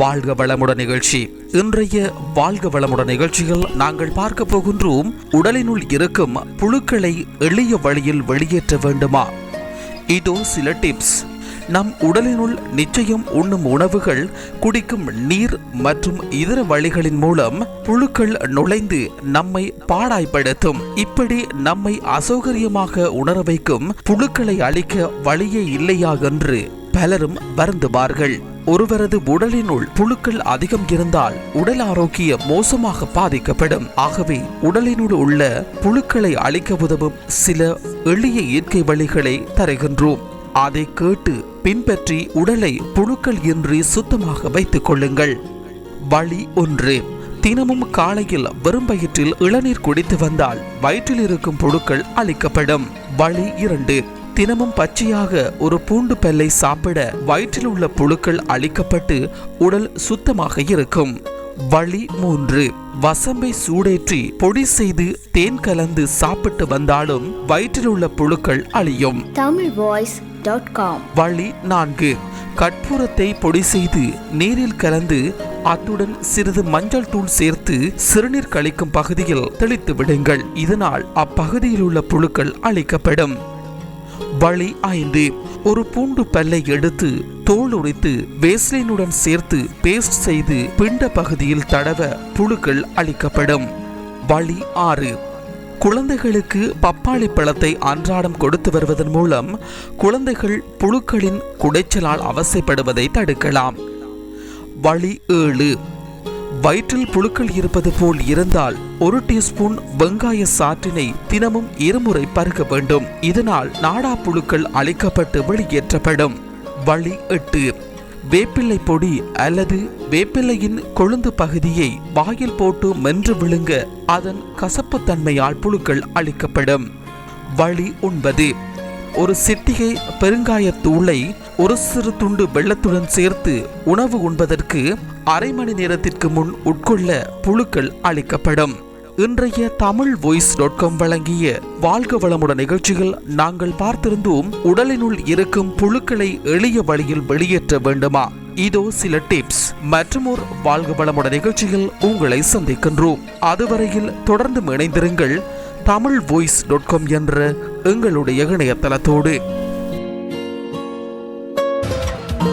வாழ்க வளமுடன் நிகழ்ச்சி. இன்றைய வாழ்க வளமுடன் நிகழ்ச்சியில் நாங்கள் பார்க்க போகின்றோம் உடலினுள் இருக்கும் புழுக்களை எளிய வழியில் வெளியேற்ற வேண்டுமா? இதோ சில டிப்ஸ் நம் உடலினுள் நிச்சயம் உண்ணும் உணவுகள் குடிக்கும் நீர் மற்றும் இதர வழிகளின் மூலம் புழுக்கள் நுழைந்து நம்மை பாடாய்படுத்தும் இப்படி நம்மை அசௌகரியமாக உணர வைக்கும் புழுக்களை அழிக்க வழியே இல்லையா என்று பலரும் வருந்துவார்கள். ஒருவரது உடலினுள் புழுக்கள் அதிகம் இருந்தால் உடல் ஆரோக்கியம் மோசமாக பாதிக்கப்படும். ஆகவே உடலினுள் உள்ள புழுக்களை அழிக்க உதவும் சில எளிய இயற்கை வழிகளை தருகின்றோம். அதை கேட்டு பின்பற்றி உடலை புழுக்கள் இன்றி சுத்தமாக வைத்துக் கொள்ளுங்கள். வழி ஒன்று தினமும் காலையில் வெறும் வயிற்றில் இளநீர் குடித்து வந்தால் வயிற்றில் இருக்கும் புழுக்கள் அழிக்கப்படும். வழி இரண்டு தினமும் பச்சையாக ஒரு பூண்டு பல்லை சாப்பிட வயிற்றில் உள்ள புழுக்கள் அழிக்கப்பட்டு உடல் சுத்தமாக இருக்கும். வழி மூன்று. வசம்பை சூடேற்றி பொடி செய்து தேன் கலந்து சாப்பிட்டு வந்தாலும் வயிற்றில் உள்ள புழுக்கள் அழியும். தமிழ் வாய்ஸ் டாட் காம் வழி நான்கு. கற்பூரத்தை பொடி செய்து நீரில் கலந்து அத்துடன் சிறிது மஞ்சள் தூள் சேர்த்து சிறுநீர் கழிக்கும் பகுதியில் தெளித்து விடுங்கள். இதனால் அப்பகுதியில் உள்ள புழுக்கள் அழிக்கப்படும். வழி ஐந்து ஒரு பூண்டு பல்லை எடுத்து தோல் உரித்து வேஸ்லினுடன் சேர்த்து பேஸ்ட் செய்து பிண்ட பகுதியில் தடவ புழுக்கள் அளிக்கப்படும் வழி ஆறு. குழந்தைகளுக்கு பப்பாளி பழத்தை அன்றாடம் கொடுத்து வருவதன் மூலம் குழந்தைகள் புழுக்களின் குடைச்சலால் அவசைப்படுவதை தடுக்கலாம். வழி ஏழு. வயிற்றில் புழுக்கள் இருப்பது போல் இருந்தால் ஒரு டீஸ்பூன் வெங்காய சாற்றினை தினமும் இருமுறை பருக வேண்டும். இதனால் நாடா புழுக்கள் அழிக்கப்பட்டு வெளியேற்றப்படும். வழி எட்டு. வேப்பிள்ளை பொடி அல்லது வேப்பிள்ளையின் கொழுந்து பகுதியை வாயில் போட்டு மென்று விழுங்க. அதன் கசப்புத்தன்மையால் புழுக்கள் அழிக்கப்படும். வழி ஒன்பது. ஒரு சிட்டிகை பெருங்காயத்தூளை ஒரு சிறு துண்டு வெள்ளத்துடன் சேர்த்து உணவு உண்பதற்கு அரை மணி நேரத்திற்கு முன் உட்கொள்ள புழுக்கள் அளிக்கப்படும். இன்றைய தமிழ் வாய்ஸ் டாட் காம் வழங்கிய வாழ்க வளமுடன் நிகழ்ச்சிகள் நாங்கள் பார்த்திருந்தோம். உடலினுள் இருக்கும் புழுக்களை எளிய வழியில் வெளியேற்ற வேண்டுமா? இதோ சில டிப்ஸ் மற்றும் ஒரு வாழ்க வளமுடன் நிகழ்ச்சியில் உங்களை சந்திக்கின்றோம். அதுவரையில் தொடர்ந்து இணைந்திருங்கள் தமிழ் வாய்ஸ் டாட் காம் என்ற எங்களுடைய இணையதளத்தோடு.